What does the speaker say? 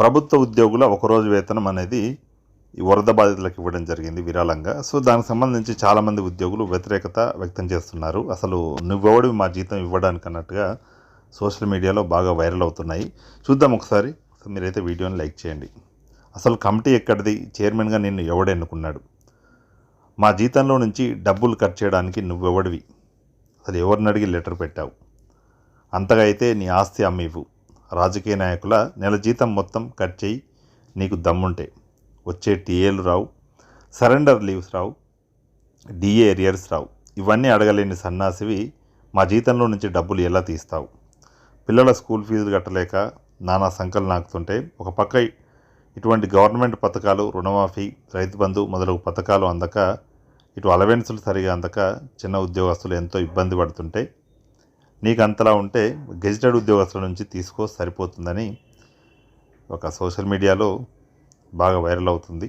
ప్రభుత్వ ఉద్యోగుల ఒకరోజు వేతనం అనేది ఈ వరద బాధితులకు ఇవ్వడం జరిగింది విరాళంగా. సో దానికి సంబంధించి చాలామంది ఉద్యోగులు వ్యతిరేకత వ్యక్తం చేస్తున్నారు. అసలు నువ్వెవడు మా జీతం ఇవ్వడానికి అన్నట్టుగా సోషల్ మీడియాలో బాగా వైరల్ అవుతున్నాయి. చూద్దాం ఒకసారి. మీరైతే వీడియోని లైక్ చేయండి. అసలు కమిటీ ఎక్కడిది? చైర్మన్గా నిన్ను ఎవడు ఎన్నుకున్నాడు? మా జీతంలో నుంచి డబ్బులు ఖర్చు చేయడానికి నువ్వెవడివి? అసలు ఎవరిని అడిగి లెటర్ పెట్టావు? అంతగా అయితే నీ ఆస్తి అమ్మివు రాజకీయ నాయకుల నెల జీతం మొత్తం కట్ చేయి నీకు దమ్ముంటే. వచ్చే టీఏలు రావు సరెండర్ లీవ్స్ రావు డిఏ ఎరియర్స్ రావు. ఇవన్నీ అడగలేని సన్నాసివి మా జీతంలో నుంచి డబ్బులు ఎలా తీస్తావు? పిల్లల స్కూల్ ఫీజులు కట్టలేక నానా సంకలు నాకుతుంటే ఒక పక్క ఇటువంటి గవర్నమెంట్ పథకాలు రుణమాఫీ రైతు బంధు మొదలగు పథకాలు అందక ఇటు అలవెన్సులు సరిగా అందక చిన్న ఉద్యోగస్తులు ఎంతో ఇబ్బంది పడుతుంటే నీకు అంతలా ఉంటే గెజిటెడ్ ఉద్యోగస్తుల నుంచి తీసుకో సరిపోతుందని ఒక సోషల్ మీడియాలో బాగా వైరల్ అవుతుంది.